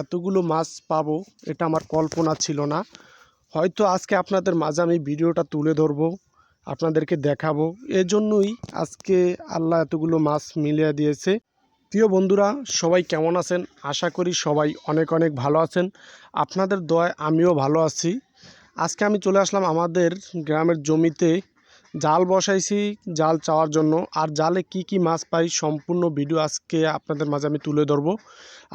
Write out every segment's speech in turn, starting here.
এতগুলো মাছ পাবো, এটা আমার কল্পনা ছিল না। হয়তো আজকে আপনাদের মাঝে আমি ভিডিওটা তুলে ধরবো, আপনাদেরকে দেখাবো। এজন্যই আজকে আল্লাহ এতগুলো মাছ মিলিয়ে দিয়েছে। প্রিয় বন্ধুরা, সবাই কেমন আছেন? আশা করি সবাই অনেক অনেক ভালো আছেন। আপনাদের দয় আমিও ভালো আছি। আজকে আমি চলে আসলাম আমাদের গ্রামের জমিতে জাল বসাইছি, জাল চাওয়ার জন্য। আর জালে কি কি মাছ পাই সম্পূর্ণ ভিডিও আজকে আপনাদের মাঝে আমি তুলে ধরবো।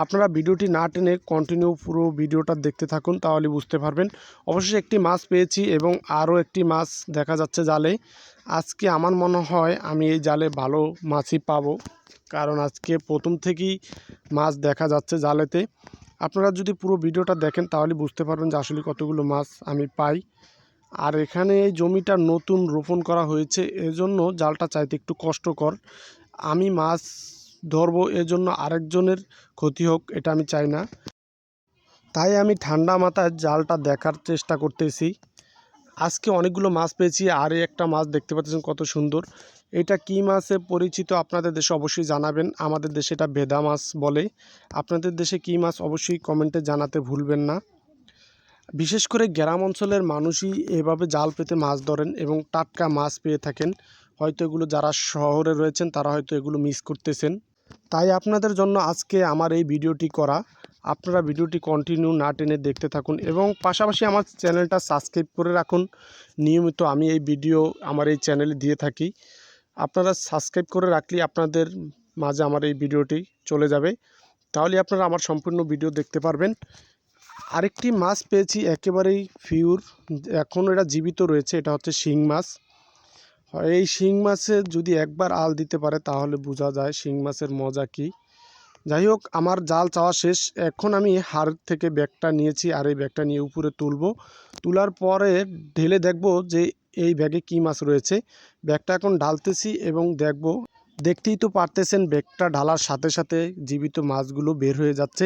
আপনারা ভিডিওটি না টেনে কন্টিনিউ পুরো ভিডিওটা দেখতে থাকুন, তাহলে বুঝতে পারবেন। অবশ্যই একটি মাছ পেয়েছি এবং আরও একটি মাছ দেখা যাচ্ছে জালে। আজকে আমার মনে হয় আমি এই জালে ভালো মাছই পাবো, কারণ আজকে প্রথম থেকেই মাছ দেখা যাচ্ছে জালেতে। আপনারা যদি পুরো ভিডিওটা দেখেন, তাহলে বুঝতে পারবেন যে আসলে কতগুলো মাছ আমি পাই। আর এখানে এই জমিটা নতুন রোপণ করা হয়েছে, এজন্য জালটা চাইতে একটু কষ্টকর। আমি মাছ ধরবো, এজন্য আরেকজনের ক্ষতি হোক, এটা আমি চাই না। তাই আমি ঠান্ডা মাথায় জালটা দেখার চেষ্টা করতেছি। আজকে অনেকগুলো মাছ পেয়েছি, আর একটা মাছ দেখতে পাচ্ছেন কত সুন্দর। এটা কি মাছে পরিচিত আপনাদের দেশে অবশ্যই জানাবেন। আমাদের দেশে এটা ভেদা মাছ বলে। আপনাদের দেশে কি মাছ অবশ্যই কমেন্টে জানাতে ভুলবেন না। বিশেষ করে গ্রাম অঞ্চলের মানুষই এভাবে জাল পেতে মাছ ধরেন এবং টাটকা মাছ পেয়ে থাকেন। হয়তো এগুলো যারা শহরে রয়েছেন, তারা হয়তো এগুলো মিস করতেছেন। তাই আপনাদের জন্য আজকে আমার এই ভিডিওটি করা। আপনারা ভিডিওটি কন্টিনিউ না টেনে দেখতে থাকুন এবং পাশাপাশি আমার চ্যানেলটা সাবস্ক্রাইব করে রাখুন। নিয়মিত আমি এই ভিডিও আমার এই চ্যানেলে দিয়ে থাকি। আপনারা সাবস্ক্রাইব করে রাখলেই আপনাদের মাঝে আমার এই ভিডিওটি চলে যাবে। তাহলে আপনারা আমার সম্পূর্ণ ভিডিও দেখতে পারবেন। আরেকটি মাছ পেয়েছি, একেবারেই ফিউর এখন এটা জীবিত রয়েছে, এটা হচ্ছে শিং মাছ। এই শিং মাছে যদি একবার আল দিতে পারে, তাহলে বোঝা যায় শিং মাছের মজা কি। যাই হোক, আমার জাল চাওয়া শেষ। এখন আমি হাড় থেকে ব্যাগটা নিয়েছি, আর এই ব্যাগটা নিয়ে উপরে তুলবো। তোলার পরে ঢেলে দেখব যে এই ব্যাগে কি মাছ রয়েছে। ব্যাগটা এখন ঢালতেছি এবং দেখব। দেখতেই তো পারতেছেন, ব্যাগটা ঢালার সাথে সাথে জীবিত মাছগুলো বের হয়ে যাচ্ছে।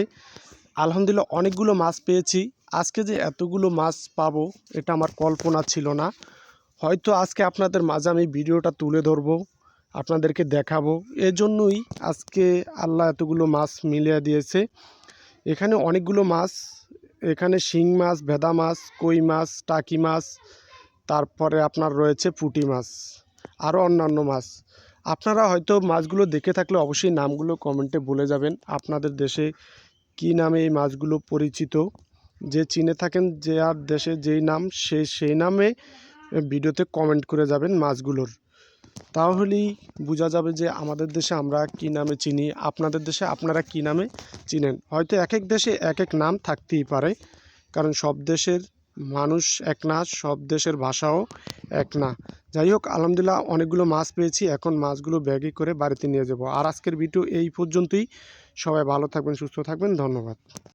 আলহামদুলিল্লাহ অনেকগুলো মাছ পেয়েছি। আজকে যে এতগুলো মাছ পাবো, এটা আমার কল্পনা ছিল না। হয়তো আজকে আপনাদের মাঝে আমি ভিডিওটা তুলে ধরবো, আপনাদেরকে দেখাবো। এজন্যই আজকে আল্লাহ এতগুলো মাছ মিলিয়ে দিয়েছে। এখানে অনেকগুলো মাছ, এখানে শিং মাছ, ভেদা মাছ, কই মাছ, টাকি মাছ, তারপরে আপনার রয়েছে পুঁটি মাছ, আরও অন্যান্য মাছ। আপনারা হয়তো মাছগুলো দেখে থাকলে অবশ্যই নামগুলো কমেন্টে বলে যাবেন। আপনাদের দেশে কি নামে এই মাছগুলো পরিচিত? যে চিনে থাকেন, যে আর দেশে যেই নাম, সে সেই নামে ভিডিওতে কমেন্ট করে যাবেন মাছগুলোর। তাহলেই বোঝা যাবে যে আমাদের দেশে আমরা কি নামে চিনি, আপনাদের দেশে আপনারা কি নামে চিনেন। হয়তো এক এক দেশে এক এক নাম থাকতেই পারে, কারণ সব দেশের মানুষ এক না, সব দেশের ভাষাও এক না। যাই হোক আলহামদুলিল্লাহ অনেকগুলো মাছ পেয়েছি। এখন মাছগুলো ব্যাগে করে বাড়িতে নিয়ে যাব। আর আজকের ভিডিও এই পর্যন্তই। সবাই ভালো থাকবেন, সুস্থ থাকবেন। ধন্যবাদ।